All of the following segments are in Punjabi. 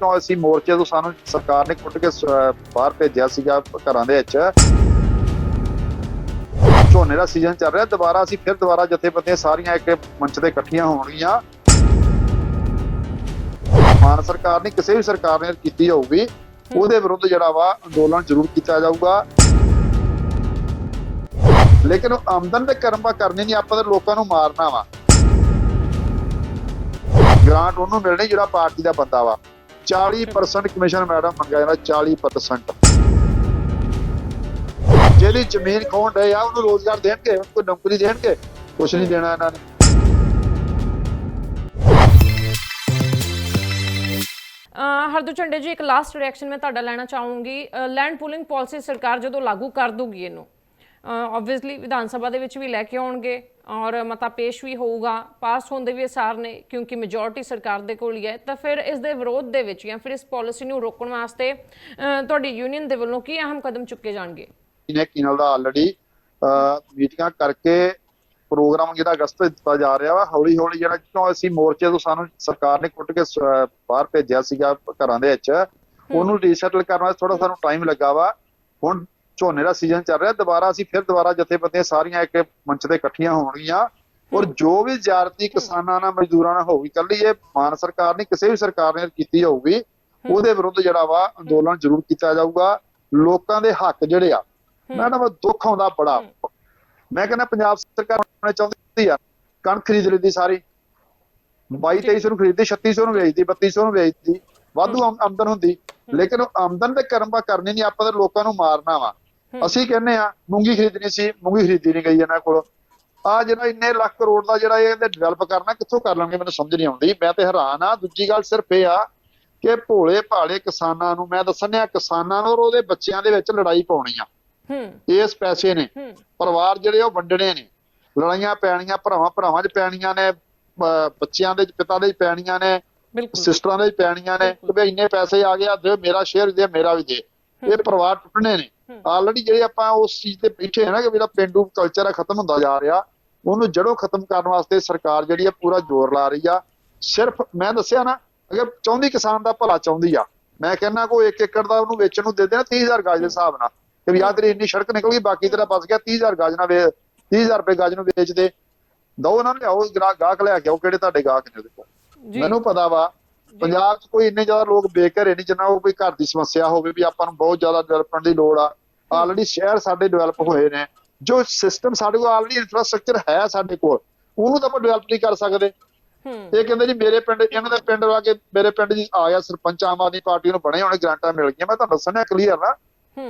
ਕਿਉਂ ਅਸੀਂ ਮੋਰਚੇ ਤੋਂ ਸਾਨੂੰ ਸਰਕਾਰ ਨੇ ਕੁੱਟ ਕੇ ਸ- ਬਾਹਰ ਭੇਜਿਆ ਸੀਗਾ ਘਰਾਂ ਦੇ ਵਿੱਚ। ਝੋਨੇ ਦਾ ਸੀਜ਼ਨ ਚੱਲ ਰਿਹਾ, ਦੁਬਾਰਾ ਅਸੀਂ ਫਿਰ ਦੁਬਾਰਾ ਜਥੇਬੰਦੀਆਂ ਸਾਰੀਆਂ ਇੱਕ ਮੰਚ ਤੇ ਇਕੱਠੀਆਂ ਹੋਣਗੀਆਂ। ਮਾਨ ਸਰਕਾਰ ਨੇ ਕਿਸੇ ਵੀ ਸਰਕਾਰ ਨੇ ਕੀਤੀ ਹੋਊਗੀ, ਉਹਦੇ ਵਿਰੁੱਧ ਜਿਹੜਾ ਵਾ ਅੰਦੋਲਨ ਜ਼ਰੂਰ ਕੀਤਾ ਜਾਊਗਾ। ਲੇਕਿਨ ਆਮਦਨ ਤੇ ਕਰਮਾ ਕਰਨੀ ਨਹੀਂ, ਆਪਾਂ ਤਾਂ ਲੋਕਾਂ ਨੂੰ ਮਾਰਨਾ ਵਾ। ਗ੍ਰਾਂਟ ਉਹਨੂੰ ਮਿਲਣੀ ਜਿਹੜਾ ਪਾਰਟੀ ਦਾ ਬੰਦਾ ਵਾ। 40% ਕਮਿਸ਼ਨ ਮੈਡਮ ਮੰਗਿਆ ਜਾਂਦਾ 40% ਜਿਹਦੀ ਜ਼ਮੀਨ ਖੋਣ ਰਹੇ ਆ, ਉਹਨੂੰ ਰੋਜ਼ਗਾਰ ਦੇਣਗੇ ਕੋਈ ਨੌਕਰੀ ਦੇਣਗੇ, ਕੁਛ ਨਹੀਂ ਦੇਣਾ ਇਹਨਾਂ ਨੇ। ਹਰਦੂ ਝੰਡੇ ਜੀ, ਇੱਕ ਲਾਸਟ ਰਿਐਕਸ਼ਨ ਮੈਂ ਤੁਹਾਡਾ ਲੈਣਾ ਚਾਹੂੰਗੀ। ਲੈਂਡ ਪੂਲਿੰਗ ਪਾਲਿਸੀ ਸਰਕਾਰ ਜਦੋਂ ਲਾਗੂ ਕਰ ਦੂਗੀ ਇਹਨੂੰ? ਆਬਵੀਅਸਲੀ ਵਿਧਾਨ ਸਭਾ ਦੇ ਵਿੱਚ ਵੀ ਲੈ ਕੇ ਆਉਣਗੇ ਔਰ ਮਤਾ ਪੇਸ਼ ਵੀ ਹੋਊਗਾ ਪਾਸ ਹੋਣ ਦੇ ਵੀ ਅਸਾਰ ਨੇ, ਕਿਉਂਕਿ ਮੈਜੋਰਟੀ ਸਰਕਾਰ ਦੇ ਕੋਲ ਹੀ ਹੈ। ਤਾਂ ਫਿਰ ਇਸ ਦੇ ਵਿਰੋਧ ਦੇ ਵਿੱਚ ਜਾਂ ਫਿਰ ਇਸ ਪਾਲਿਸੀ ਨੂੰ ਰੋਕਣ ਵਾਸਤੇ ਤੁਹਾਡੀ ਯੂਨੀਅਨ ਦੇ ਵੱਲੋਂ ਕੀ ਅਹਿਮ ਕਦਮ ਚੁੱਕੇ ਜਾਣਗੇ? ਨੇ ਕਿਨਲ ਦਾ ਆਲਰੇਡੀ ਮੀਟਿੰਗਾਂ ਕਰਕੇ ਪ੍ਰੋਗਰਾਮ ਜਿਹੜਾ ਅਗਸਤ ਦਿੱਤਾ ਜਾ ਰਿਹਾ ਵਾ ਹੌਲੀ ਹੌਲੀ ਜਿਹੜਾ ਕਿਉਂ ਅਸੀਂ ਮੋਰਚੇ ਤੋਂ ਸਾਨੂੰ ਸਰਕਾਰ ਨੇ ਕੁੱਟ ਕੇ ਬਾਹਰ ਭੇਜਿਆ ਸੀਗਾ ਘਰਾਂ ਦੇ ਵਿੱਚ, ਉਹਨੂੰ ਰੀਸੈਟਲ ਕਰਨ ਵਾਸਤੇ ਥੋੜਾ ਸਾਨੂੰ ਟਾਈਮ ਲੱਗਾ ਵਾ। ਹੁਣ ਝੋਨੇ ਦਾ ਸੀਜ਼ਨ ਚੱਲ ਰਿਹਾ ਦੁਬਾਰਾ ਅਸੀਂ ਫਿਰ ਦੁਬਾਰਾ ਜਥੇਬੰਦੀਆਂ ਸਾਰੀਆਂ ਇੱਕ ਮੰਚ ਤੇ ਇਕੱਠੀਆਂ ਹੋਣਗੀਆਂ। ਔਰ ਜੋ ਵੀ ਜ਼ਿਆਰਤੀ ਕਿਸਾਨਾਂ ਨਾਲ ਮਜ਼ਦੂਰਾਂ ਨਾਲ ਹੋਊਗੀ ਕੱਲੀ ਇਹ ਮਾਨ ਸਰਕਾਰ ਨਹੀਂ ਕਿਸੇ ਵੀ ਸਰਕਾਰ ਨੇ ਕੀਤੀ ਹੋਊਗੀ ਉਹਦੇ ਵਿਰੁੱਧ ਜਿਹੜਾ ਵਾ ਅੰਦੋਲਨ ਜ਼ਰੂਰ ਕੀਤਾ ਜਾਊਗਾ। ਲੋਕਾਂ ਦੇ ਹੱਕ ਜਿਹੜੇ ਆ ਮੈਡਮ ਦੁੱਖ ਆਉਂਦਾ ਬੜਾ। ਮੈਂ ਕਹਿੰਦਾ ਪੰਜਾਬ ਸਰਕਾਰ ਹੋਣੇ ਚਾਹੁੰਦੀ ਆ ਕਣਕ ਖਰੀਦ ਲੈਂਦੀ ਸਾਰੀ। 22 2300 ਨੂੰ ਖਰੀਦਦੀ 3600 ਨੂੰ ਵੇਚਦੀ 3200 ਨੂੰ ਵੇਚਦੀ ਵਾਧੂ ਆਮ- ਆਮਦਨ ਹੁੰਦੀ। ਲੇਕਿਨ ਉਹ ਆਮਦਨ ਤੇ ਕਰਮਾ ਕਰਨੀ ਨਹੀਂ ਆਪਾਂ ਤਾਂ ਲੋਕਾਂ ਨੂੰ ਮਾਰਨਾ ਵਾ। ਅਸੀਂ ਕਹਿੰਦੇ ਆ ਮੂੰਗੀ ਖਰੀਦਣੀ ਸੀ ਮੂੰਗੀ ਖਰੀਦੀ ਨਹੀਂ ਗਈ ਇਹਨਾਂ ਕੋਲ। ਆ ਜਿਹੜਾ ਇੰਨੇ ਲੱਖ ਕਰੋੜ ਦਾ ਜਿਹੜਾ ਇਹ ਡਿਵੈਲਪ ਕਰਨਾ ਕਿੱਥੋਂ ਕਰ ਲਾਂਗੇ ਮੈਨੂੰ ਸਮਝ ਨਹੀਂ ਆਉਂਦੀ। ਮੈਂ ਤੇ ਹੈਰਾਨ ਆ ਦੂਜੀ ਗੱਲ ਸਿਰਫ ਇਹ ਆ ਕਿ ਭੋਲੇ ਭਾਲੇ ਕਿਸਾਨਾਂ ਨੂੰ ਮੈਂ ਦੱਸਣਿਆ ਕਿਸਾਨਾਂ ਨੂੰ ਔਰ ਉਹਦੇ ਬੱਚਿਆਂ ਦੇ ਵਿੱਚ ਲੜਾਈ ਪਾਉਣੀ ਆ। ਹੂੰ। ਇਸ ਪੈਸੇ ਨੇ। ਪਰਿਵਾਰ ਜਿਹੜੇ ਉਹ ਵੰਡਣੇ ਨੇ। ਲੜਾਈਆਂ ਪੈਣੀਆਂ ਭਰਾਵਾਂ ਭਰਾਵਾਂ 'ਚ ਪੈਣੀਆਂ ਨੇ ਬੱਚਿਆਂ ਦੇ ਪਿਤਾ ਦੇ ਪੈਣੀਆਂ ਨੇ ਸਿਸਟਰਾਂ ਦੇ ਪੈਣੀਆਂ ਨੇ। ਕਿ ਵੀ ਇੰਨੇ ਪੈਸੇ ਆ ਗਏ ਆ ਦੇ ਮੇਰਾ ਸ਼ੇਅਰ ਦੇ ਮੇਰਾ ਵੀ ਦੇ। ਇਹ ਪਰਿਵਾਰ ਟੁੱਟਣੇ ਨੇ। ਆਲਰੇਡੀ ਜਿਹੜੇ ਆਪਾਂ ਉਸ ਚੀਜ਼ ਤੇ ਬੈਠੇ ਆ ਨਾ ਕਿ ਜਿਹੜਾ ਪਿੰਡੂ ਕਲਚਰ ਆ ਖਤਮ ਹੁੰਦਾ ਜਾ ਰਿਹਾ ਉਹਨੂੰ ਜੜੋਂ ਖਤਮ ਕਰਨ ਵਾਸਤੇ ਸਰਕਾਰ ਜਿਹੜੀ ਆ ਪੂਰਾ ਜ਼ੋਰ ਲਾ ਰਹੀ ਆ। ਸਿਰਫ ਮੈਂ ਦੱਸਿਆ ਨਾ ਅਗਰ ਚਾਹੁੰਦੀ ਕਿਸਾਨ ਦਾ ਭਲਾ ਚਾਹੁੰਦੀ ਆ ਮੈਂ ਕਹਿੰਦਾ ਕੋਈ 1 ਏਕੜ ਦਾ ਉਹਨੂੰ ਵੇਚਣ ਨੂੰ ਦੇ ਦੇਣਾ 30000 ਗਜ ਦੇ ਹਿਸਾਬ ਨਾਲ। ਕਿ ਵੀ ਆਹ ਤੇਰੀ ਇੰਨੀ ਸੜਕ ਨਿਕਲ ਗਈ ਬਾਕੀ ਤੇਰਾ ਬਚ ਗਿਆ 30000 ਗਜ ਨਾਲ ਵੇ 30000 ਰੁਪਏ ਗਜ ਨੂੰ ਵੇਚ ਦੇ। ਦੋ ਉਹਨਾਂ ਨੂੰ ਲਿਆਓ ਗਾਹਕ ਲਿਆ ਕੇ ਆਓ ਕਿਹੜੇ ਤੁਹਾਡੇ ਗਾਹਕ ਨੇ ਉਹਦੇ ਕੋਲ। ਮੈਨੂੰ ਪਤਾ ਵਾ ਪੰਜਾਬ 'ਚ ਕੋਈ ਇੰਨੇ ਜ਼ਿਆਦਾ ਲੋਕ ਬੇਘਰੇ ਨਹੀਂ ਜਿੰਨਾ ਉਹ ਕੋਈ ਘਰ ਦੀ ਸਮੱਸਿਆ ਹੋਵੇ ਵੀ ਆਪਾਂ ਨੂੰ ਬਹੁਤ ਜ਼ਿਆਦਾ ਡਿਵੈਲਪਮੈਂਟ ਦੀ ਲੋੜ ਆ। ਆਲਰੇਡੀ ਸ਼ਹਿਰ ਸਾਡੇ ਡਿਵੈਲਪ ਹੋਏ ਨੇ। ਜੋ ਸਿਸਟਮ ਸਾਡੇ ਕੋਲ ਆਲਰੇਡੀ ਇਨਫਰਾਸਟ੍ਰਕਚਰ ਹੈ ਸਾਡੇ ਕੋਲ ਉਹਨੂੰ ਤਾਂ ਆਪਾਂ ਡਿਵੈਲਪ ਨਹੀਂ ਕਰ ਸਕਦੇ। ਹੂੰ। ਇਹ ਕਹਿੰਦੇ ਜੀ ਮੇਰੇ ਪਿੰਡ ਇਹਨਾਂ ਦੇ ਪਿੰਡ ਵਾ ਕੇ ਮੇਰੇ ਪਿੰਡ ਜੀ ਆ ਗਿਆ ਸਰਪੰਚ ਆਮ ਆਦਮੀ ਪਾਰਟੀ ਨੂੰ ਬਣੇ ਹੋਣੇ ਗ੍ਰਾਂਟਾਂ ਮਿਲ ਗਈਆਂ। ਮੈਂ ਤੁਹਾਨੂੰ ਦੱਸਣਾ ਕਲੀਅਰ ਨਾ।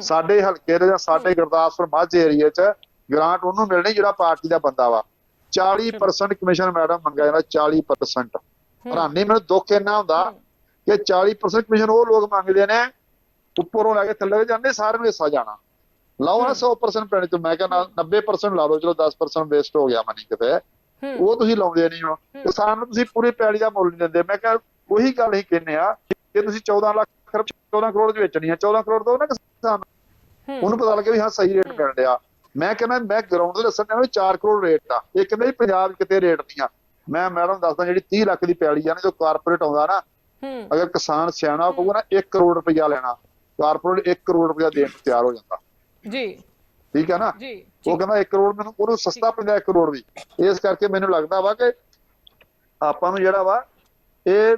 ਸਾਡੇ ਹਲਕੇ ਦੇ ਜਾਂ ਸਾਡੇ ਗੁਰਦਾਸਪੁਰ ਮਾਝੇ ਏਰੀਆ 'ਚ ਗ੍ਰਾਂਟ ਉਹਨੂੰ ਮਿਲਣੀ ਜਿਹੜਾ ਪਾਰਟੀ ਦਾ ਬੰਦਾ ਵਾ। 40% ਕਮਿਸ਼ਨ ਮੈਡਮ ਮੰਗਿਆ ਜਾਂਦਾ 40% ਹੈਰਾਨੀ ਮੈਨੂੰ ਦੁੱਖ ਇੰਨਾ ਹੁੰਦਾ ਕਿ 40% ਕਮਿਸ਼ਨ ਉਹ ਲੋਕ ਮੰਗਦੇ ਨੇ ਉੱਪਰੋਂ ਲੈ ਕੇ ਥੱਲੇ ਜਾਂਦੇ ਸਾਰਿਆਂ ਨੂੰ ਹਿੱਸਾ ਜਾਣਾ। ਲਾਓ ਨਾ 100% ਪਿੰਡ ਚ ਮੈਂ ਕਹਿੰਦਾ 90% ਲਾ ਲਓ ਚਲੋ 10% ਵੇਸਟ ਹੋ ਗਿਆ ਮਨੀ ਕਿਤੇ। ਉਹ ਤੁਸੀਂ ਲਾਉਂਦੇ ਨਹੀਂ ਹੋ। ਕਿਸਾਨ ਨੂੰ ਤੁਸੀਂ ਪੂਰੀ ਪੈਲੀ ਦਾ ਮੁੱਲ ਨਹੀਂ ਦਿੰਦੇ। ਮੈਂ ਕਿਹਾ ਉਹੀ ਗੱਲ ਹੀ ਕਹਿੰਨੇ ਆ ਕਿ ਤੁਸੀਂ 14 ਲੱਖ ਰੁਪਏ 14 ਕਰੋੜ ਦੀ ਵੇਚਣੀ ਆ 14 ਕਰੋੜ ਦੋ ਨਾ ਕਿਸਾਨ ਨੂੰ। ਉਹਨੂੰ ਪਤਾ ਲੱਗੇ ਵੀ ਹਾਂ ਸਹੀ ਰੇਟ ਮਿਲ ਰਿਹਾ ਮੈਂ ਕਹਿੰਦਾ ਮੈਂ ਗਰਾਊਂਡ ਤੇ ਦੱਸਣ ਵੀ 4 ਕਰੋੜ ਰੇਟ ਆ। ਇਹ ਕਹਿੰਦੇ ਪੰਜਾਬ ਕਿਤੇ ਰੇਟ ਨਹੀਂ ਆ। ਮੈਂ ਮੈਡਮ ਦੱਸਦਾ ਜਿਹੜੀ 30 ਲੱਖ ਦੀ ਪੈਲੀ ਆ ਨਾ ਜੋ ਕਾਰਪੋਰੇਟ ਆਉਂਦਾ ਨਾ ਹੂੰ। ਅਗਰ ਕਿਸਾਨ ਸਿਆਣਾ ਹੋਊਗਾ ਨਾ 1 ਕਰੋੜ ਰੁਪਇਆ ਲੈਣਾ। ਕਾਰਪੋਰੇਟ 1 ਕਰੋੜ ਰੁਪਇਆ ਦੇਣ ਨੂੰ ਤਿਆਰ ਹੋ ਜਾਂਦਾ। ਜੀ। ਠੀਕ ਹੈ ਨਾ? ਜੀ ਉਹ ਕਹਿੰਦਾ 1 ਕਰੋੜ ਮੈਨੂੰ ਉਹਨੂੰ ਸਸਤਾ ਪੈਂਦਾ 1 ਕਰੋੜ ਵੀ। ਇਸ ਕਰਕੇ ਮੈਨੂੰ ਲੱਗਦਾ ਵਾ ਕਿ ਆਪਾਂ ਨੂੰ ਜਿਹੜਾ ਵਾ ਇਹ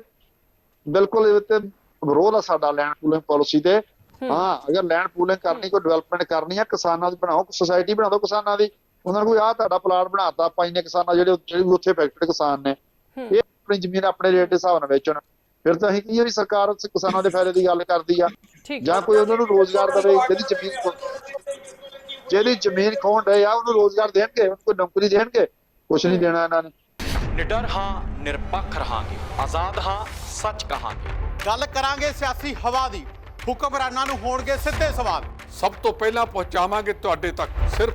ਬਿਲਕੁਲ ਇਹ ਤੇ ਵਿਰੋਧ ਆ ਸਾਡਾ ਲੈਂਡ ਪੂਲਿੰਗ ਪਾਲਿਸੀ ਤੇ। ਹਾਂ। ਅਗਰ ਲੈਂਡ ਪੂਲਿੰਗ ਕਰਨੀ ਕੋਈ ਡਿਵੈਲਪਮੈਂਟ ਕਰਨੀ ਆ ਕਿਸਾਨਾਂ ਦੀ ਬਣਾਓ ਸੁਸਾਇਟੀ ਬਣਾ ਦਿਓ ਕਿਸਾਨਾਂ ਦੀ। ਉਹਨਾਂ ਨੂੰ ਕੋਈ ਆਹ ਤੁਹਾਡਾ ਪਲਾਟ ਬਣਾਤਾ ਆਪਾਂ ਇੰਨੇ ਕਿਸਾਨਾਂ ਜਿਹੜੇ ਜਿਹੜੇ ਉੱਥੇ ਫੈਕਟਰੀ ਕਿਸਾਨ ਨੇ। ਇਹ ਆਪਣੀ ਜ਼ਮੀਨ ਆਪਣੇ ਰੇਟ ਦੇ ਹਿਸਾਬ ਨਾਲ ਵੇਚਣ। ਫਿਰ ਤਾਂ ਅਸੀਂ ਕੀ ਵੀ ਸਰਕਾਰ ਉਸ ਕਿਸਾਨਾਂ ਦੇ ਫਾਇਦੇ ਦੀ ਗੱਲ ਕਰਦੀ ਆ। ਜਾਂ ਕੋਈ ਉਹਨਾਂ ਨੂੰ ਰੋਜ਼ਗਾਰ ਦੇਵੇ ਜਿਹਦੀ ਜ਼ਮੀਨ ਜਿਹਦੀ ਜ਼ਮੀਨ ਖੋਣ ਰਹੇ ਆ ਉਹਨੂੰ ਰੋਜ਼ਗਾਰ ਦੇਣਗੇ ਉਹਨੂੰ ਕੋਈ ਨੌਕਰੀ ਦੇਣਗੇ ਕੁਛ ਨਹੀਂ ਦੇਣਾ ਇਹਨਾਂ ਨੇ। ਨਿਡਰ ਹਾਂ ਨਿਰਪੱਖ ਰਹਾਂਗੇ। ਆਜ਼ਾਦ ਹਾਂ ਸੱਚ ਕਹਾਂਗੇ। ਗੱਲ ਕਰਾਂਗੇ ਸਿਆਸੀ ਹਵਾ ਦੀ। ਹੁਕਮਰਾਨਾਂ ਨੂੰ ਹੋਣਗੇ ਸਿੱਧੇ ਸਵਾਲ। ਸਭ ਤੋਂ ਪਹਿਲਾਂ ਪਹੁੰਚਾਵਾਂਗੇ ਤੁਹਾਡੇ ਤੱਕ ਸਿਰਫ